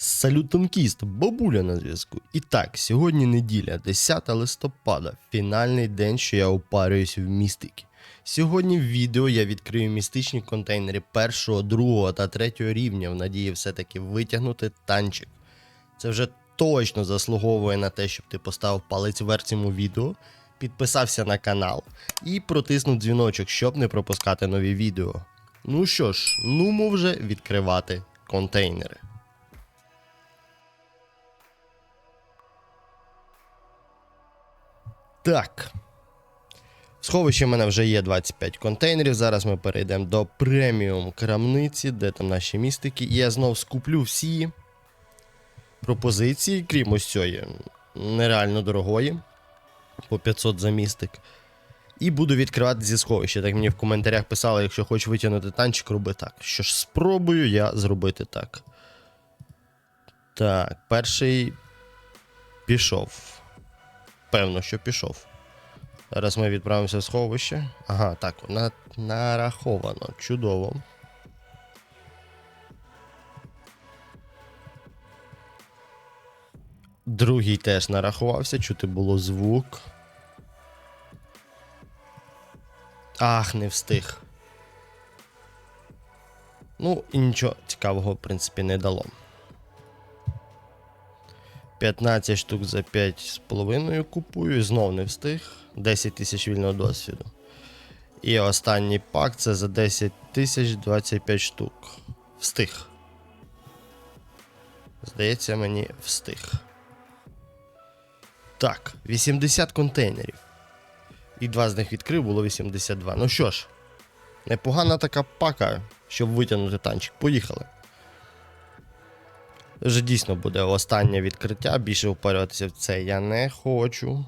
Салютом кіст, бабуля на зв'язку. І так, сьогодні неділя, 10 листопада, фінальний день, що я опарююсь в містики. Сьогодні в відео я відкрию містичні контейнери першого, другого та третього рівня в надії все-таки витягнути танчик. Це вже точно заслуговує на те, щоб ти поставив палець вверх цьому відео, підписався на канал і протиснув дзвіночок, щоб не пропускати нові відео. Ну що ж, нумо вже відкривати контейнери. Так. В сховищі в мене вже є 25 контейнерів. Зараз ми перейдемо до преміум крамниці, де там наші містики. Я знов скуплю всі пропозиції, крім ось цієї нереально дорогої. По 500 за містик. І буду відкривати зі сховища. Так мені в коментарях писали, якщо хочеш витягнути танчик, роби так. Що ж, спробую я зробити так. Так, перший пішов. Певно, що пішов. Зараз ми відправимося в сховище. Ага, так, на, нараховано. Чудово. Другий теж нарахувався, чути було звук. Ах, не встиг. Ну, і нічого цікавого, в принципі, не дало. 15 штук за 5,5 купую, знов не встиг. 10 тисяч вільного досвіду. І останній пак це за 10 тисяч 25 штук. Встиг. Здається, мені встиг. Так, 80 контейнерів. І два з них відкрив, було 82. Ну що ж, непогана така пака, щоб витягнути танчик. Поїхали. Вже дійсно буде останнє відкриття, більше впарюватися в це я не хочу.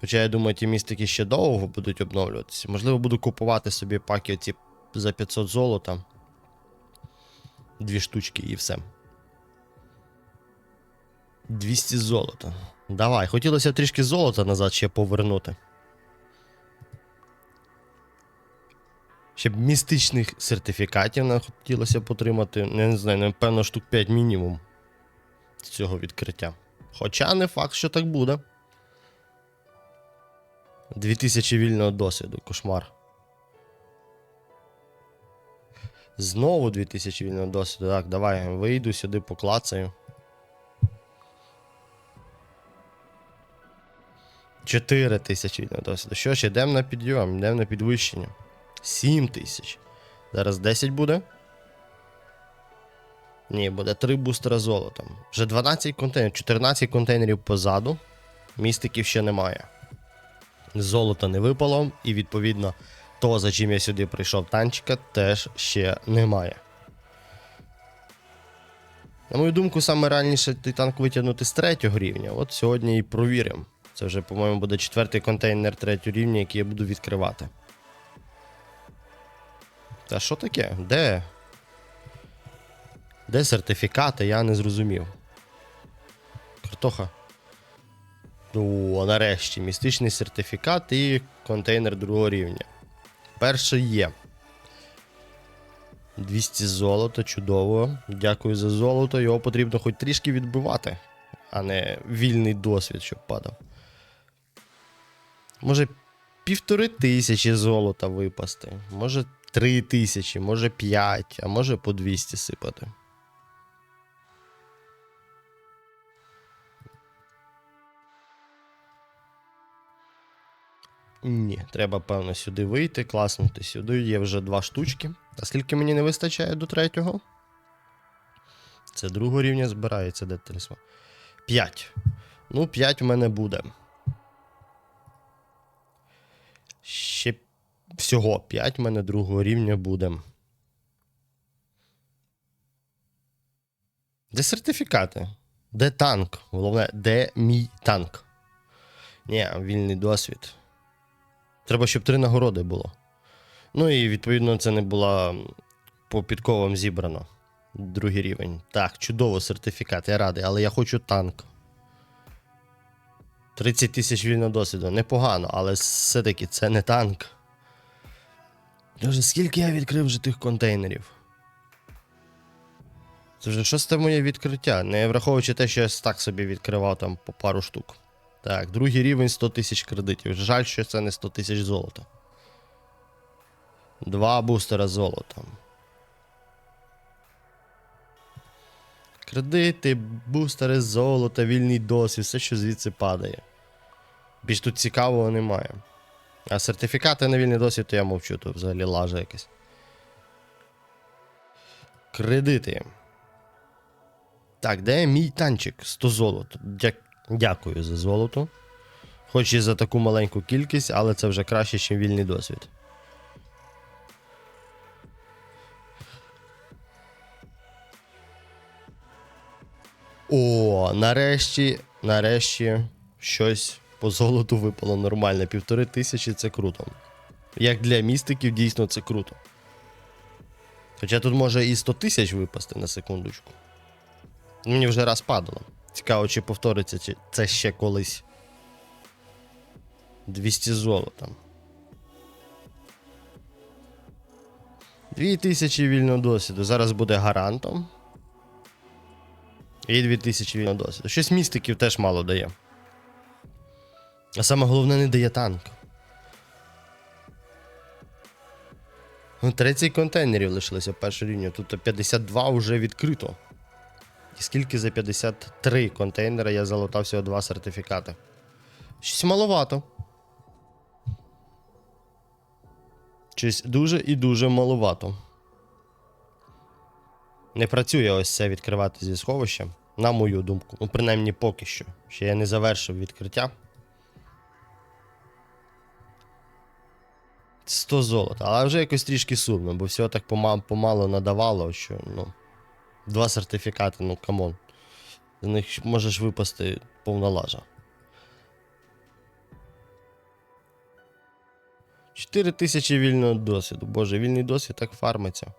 Хоча я думаю, ті містики ще довго будуть обновлюватися. Можливо, буду купувати собі паки оці за 500 золота. Дві штучки і все. 200 золота. Давай, хотілося трішки золота назад ще повернути. Щоб містичних сертифікатів нам хотілося б отримати, не знаю, напевно, штук 5 мінімум з цього відкриття. Хоча не факт, що так буде. 2000 вільного досвіду, кошмар. Знову 2000 вільного досвіду. Так, давай, вийду сюди, поклацаю. 4 тисячі вільного досвіду. Що ж, йдемо на підйом, йдемо на підвищення. 7 тисяч. Зараз 10 буде. Ні, буде 3 бустера золотом. Вже 12 контейнерів, 14 контейнерів позаду. Містиків ще немає. Золота не випало, і відповідно того, за чим я сюди прийшов танчика, теж ще немає. На мою думку, саме реальніше той танк витягнути з третього рівня. От сьогодні і провіримо. Це вже, по-моєму, буде четвертий контейнер третього рівня, який я буду відкривати. Та що таке? Де? Де сертифікати? Я не зрозумів. Картоха. О, нарешті. Містичний сертифікат і контейнер другого рівня. Перший є. 200 золота, чудово. Дякую за золото. Його потрібно хоч трішки відбивати, а не вільний досвід, щоб падав. Може, півтори тисячі золота випасти. Може, три тисячі, може 5, а може по 200 сипати. Ні, треба, певно, сюди вийти, класнути сюди. Є вже два штучки. А скільки мені не вистачає до третього? Це другого рівня збирається, де талісман. 5. Ну, 5 в мене буде. Ще всього 5 в мене другого рівня буде. Де сертифікати? Де танк? Головне, де мій танк? Ні, вільний досвід. Треба, щоб три нагороди було. Ну і відповідно це не було по підковам зібрано. Другий рівень. Так, чудово, сертифікат, я радий, але я хочу танк. 30 тисяч вільного досвіду. Непогано, але все-таки це не танк. Боже, скільки я відкрив вже тих контейнерів? Це вже шосте моє відкриття, не враховуючи те, що я так собі відкривав там по пару штук. Так, другий рівень 100 тисяч кредитів. Жаль, що це не 100 тисяч золота. Два бустера золота. Кредити, бустери золота, вільний досвід, все, що звідси падає. Більш тут цікавого немає. А сертифікати на вільний досвід, то я мовчу, то взагалі лажа якась. Кредити. Так, де мій танчик? 100 золота. Дя- Дякую за золото. Хоч і за таку маленьку кількість, але це вже краще, ніж вільний досвід. О, нарешті, нарешті щось по золоту випало нормальне. Півтори тисячі це круто. Як для містиків, дійсно це круто. Хоча тут може і 100 тисяч випасти на секундочку. Мені вже раз падало. Цікаво, чи повториться чи це ще колись. 200 золота. 2000 вільного досвіду. Зараз буде гарантом. І 2000 вільного досвіду. Щось містиків теж мало дає. А саме головне не дає танк. Ну, 30 контейнерів лишилося першу лінію. Тут 52 вже відкрито. І скільки за 53 контейнера я залутав всього два сертифікати. Щось маловато. Щось дуже і дуже маловато. Не працює ось це відкривати зі сховища, на мою думку. Ну, принаймні поки що. Ще я не завершив відкриття. 100 золота, але вже якось трішки сумно, бо всього так пома- помало надавало, що ну. Два сертифікати, ну камон. З них можеш випасти повна лажа. 4 тисячі вільного досвіду. Боже, вільний досвід так фармиться.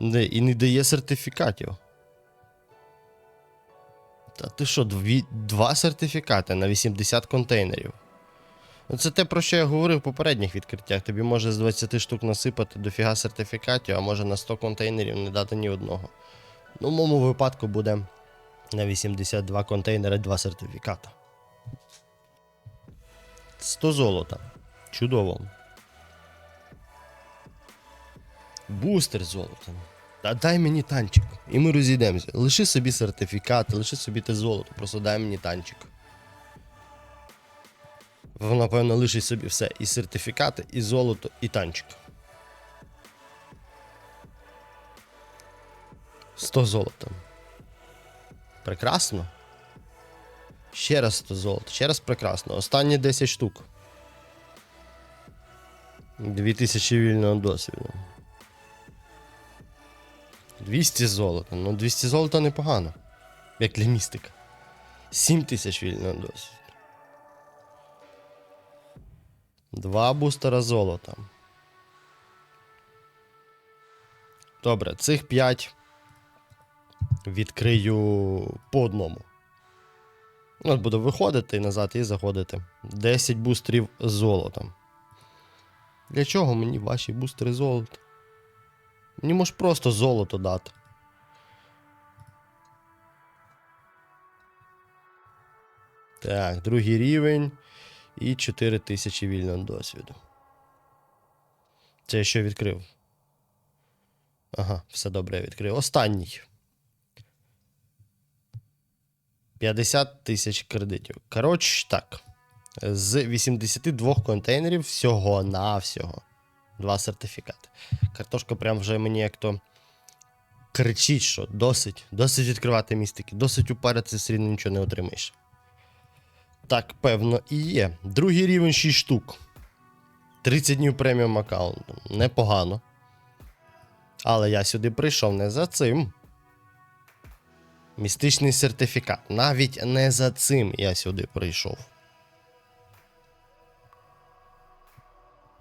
Не, і не дає сертифікатів. Та ти що, дві, два сертифікати на 80 контейнерів. Ну, Це те, про що я говорив в попередніх відкриттях. Тобі може з 20 штук насипати дофіга сертифікатів, а може на 100 контейнерів не дати ні одного. Ну, в моєму випадку буде на 82 контейнери 2 сертифіката. 100 золота. Чудово. Бустер золота. Та дай мені танчик. І ми розійдемося. Лиши собі сертифікат, лиши собі те золото, просто дай мені танчик. Напевно, лишить собі все. І сертифікати, і золото, і танчик. 100 золота. Прекрасно. Ще раз 100 золота. Ще раз прекрасно. Останні 10 штук. 2000 вільного досвіду. 200 золота. Ну, 200 золота непогано. Як для містика. 7000 вільного досвіду. Два бустера золота. Добре, цих 5 відкрию по одному. От буду виходити назад і заходити. 10 бустерів золотом. Для чого мені ваші бустери золота? Мені можеш просто золото дати. Так, другий рівень і 4000 вільного досвіду. Це я що відкрив? Ага, все добре, я відкрив. Останній. 50 тисяч кредитів. Коротше, так. З 82 контейнерів всього на всього. Два сертифікати. Картошка прям вже мені як то кричить, що досить, досить відкривати містики, досить упаритися, все рівно нічого не отримаєш. Так, певно, і є. Другий рівень 6 штук. 30 днів преміум аккаунту. Непогано. Але я сюди прийшов не за цим. Містичний сертифікат. Навіть не за цим я сюди прийшов.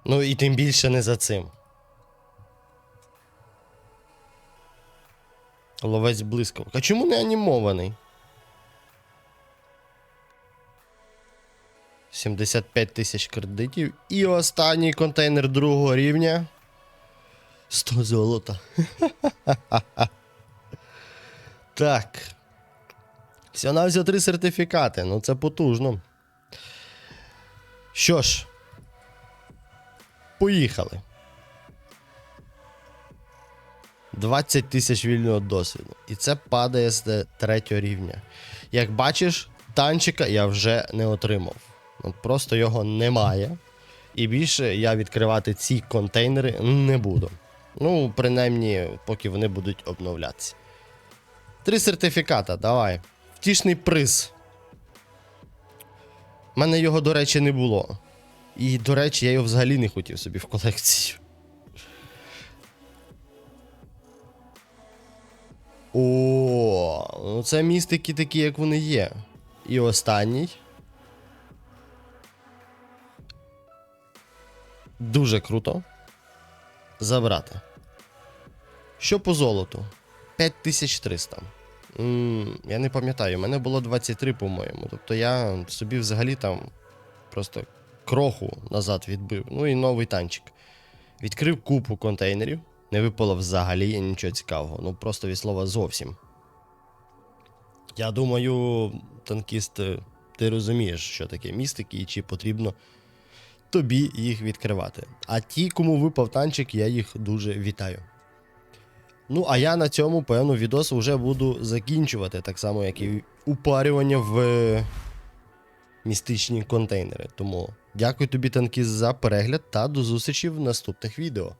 Ну і тим більше не за цим. Ловець блискавок. А чому не анімований? 75 тисяч кредитів. І останній контейнер другого рівня. 100 золота. Так. Всього три сертифікати. Ну це потужно. Що ж. Поїхали. 20 тисяч вільного досвіду. І це падає з третього рівня. Як бачиш, танчика я вже не отримав. Просто його немає. І більше я відкривати ці контейнери не буду. Ну, принаймні, поки вони будуть обновлятися. Три сертифіката, давай. Втішний приз. У мене його, до речі, не було. І, до речі, я його взагалі не хотів собі в колекцію. О, ну це містики такі, як вони є. І останній. Дуже круто. Забрати. Що по золоту? 5300. М, я не пам'ятаю, у мене було 23, по-моєму. Тобто я собі взагалі там просто кроху назад відбив. Ну і новий танчик. Відкрив купу контейнерів. Не випало взагалі нічого цікавого. Ну просто від слова зовсім. Я думаю, танкіст, е, ти розумієш, що таке містики і чи потрібно тобі їх відкривати. А ті, кому випав танчик, я їх дуже вітаю. Ну, а я на цьому, певно, відос вже буду закінчувати, так само, як і упарювання в е, містичні контейнери. Тому дякую тобі, танкіст, за перегляд та до зустрічі в наступних відео.